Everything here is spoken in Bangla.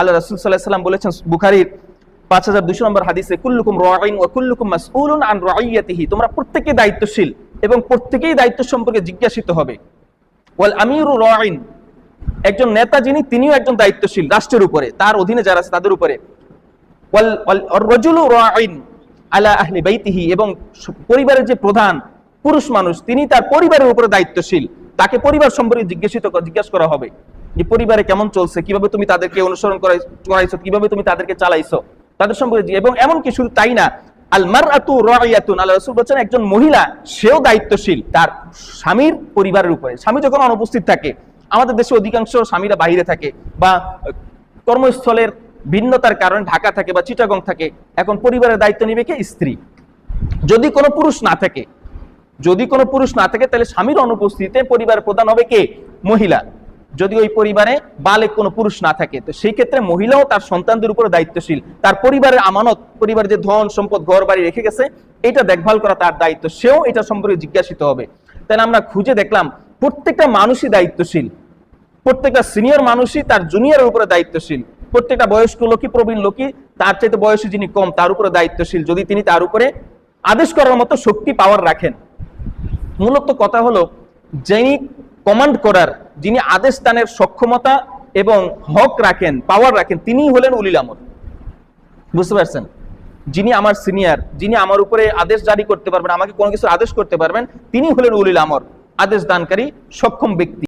আল্লাহ রাসূল আলাইহি সাল্লাম বলেছেন বুখারীর পাঁচ হাজার দুশো নম্বর হাদিসে, কুল্লুকুম রাইন ওয়া কুল্লুকুম মাসউলুন আন রাইয়াতিহি। তোমরা প্রত্যেকেই দায়িত্বশীল এবং প্রত্যেকেই দায়িত্ব সম্পর্কে জিজ্ঞাসিত হবে। ওয়াল আমিরু রাইন, একজন নেতা যিনি, তিনিও একজন দায়িত্বশীল রাষ্ট্রের উপরে, তার অধীনে যারা আছে তাদের উপরে। ওয়াল ওয়াল রজুলু রাইন আলা আহলি বাইতিহি, এবং পরিবারের যে প্রধান পুরুষ মানুষ, তিনি তার পরিবারের উপরে দায়িত্বশীল। তাকে পরিবার সম্পর্কে জিজ্ঞাসিত জিজ্ঞাসা করা হবে। যে পরিবারে কেমন চলছে, কীভাবে তুমি তাদেরকে অনুসরণ করাইছো কীভাবে তুমি তাদেরকে চালাইছো, তাদের সম্পর্কে এবং এমনকি শুধু তাই না আল মারআতু রাইয়াতুন আল্লাহ রাসূল বলেছেন, একজন মহিলা, সেও দায়িত্বশীল, তার স্বামীর পরিবারের উপরে। স্বামী যখন অনুপস্থিত থাকে, আমাদের দেশে অধিকাংশ স্বামীরা বাইরে থাকে বা কর্মস্থলের ভিন্নতার কারণে ঢাকা থাকে বা চিটাগং থাকে, এখন পরিবারের দায়িত্ব নিবে কে? স্ত্রী। যদি কোনো পুরুষ না থাকে, যদি কোনো পুরুষ না থাকে, তাহলে স্বামীর অনুপস্থিতিতে পরিবারের প্রধান হবে কে? মহিলা। যদি ওই পরিবারে বালে কোনো পুরুষ না থাকে, তো সেই ক্ষেত্রে মহিলাও তার সন্তানদের উপরে দায়িত্বশীল। তার পরিবারের আমানত, পরিবারের যে ধন, সম্পদ ঘর বাড়ি রেখে গেছে, এটা দেখভাল করা তার দায়িত্ব, সেও এটা সম্পর্কে জিজ্ঞাসিত হবে। তাহলে আমরা খুঁজে দেখলাম, প্রত্যেকটা মানুষই দায়িত্বশীল। প্রত্যেকটা সিনিয়র মানুষই তার জুনিয়রের উপরে দায়িত্বশীল। প্রত্যেকটা বয়স্ক লোকই, প্রবীণ লোকই, তার চাইতে বয়সী যিনি কম, তার উপরে দায়িত্বশীল। যদি তিনি তার উপরে আদেশ করার মতো শক্তি পাওয়ার রাখেন। মূলত কথা হলো, যিনি কমান্ড করার যিনি আদেশ দানের সক্ষমতা এবং হক রাখেন পাওয়ার রাখেন, তিনিই হলেন উলিল আমর। বুঝতে পারছেন? যিনি আমার সিনিয়র যিনি আমার উপরে আদেশ জারি করতে পারবেন, আমাকে কোনো কিছু আদেশ করতে পারবেন তিনি হলেন উলিল আমর, আদেশ দানকারী সক্ষম ব্যক্তি।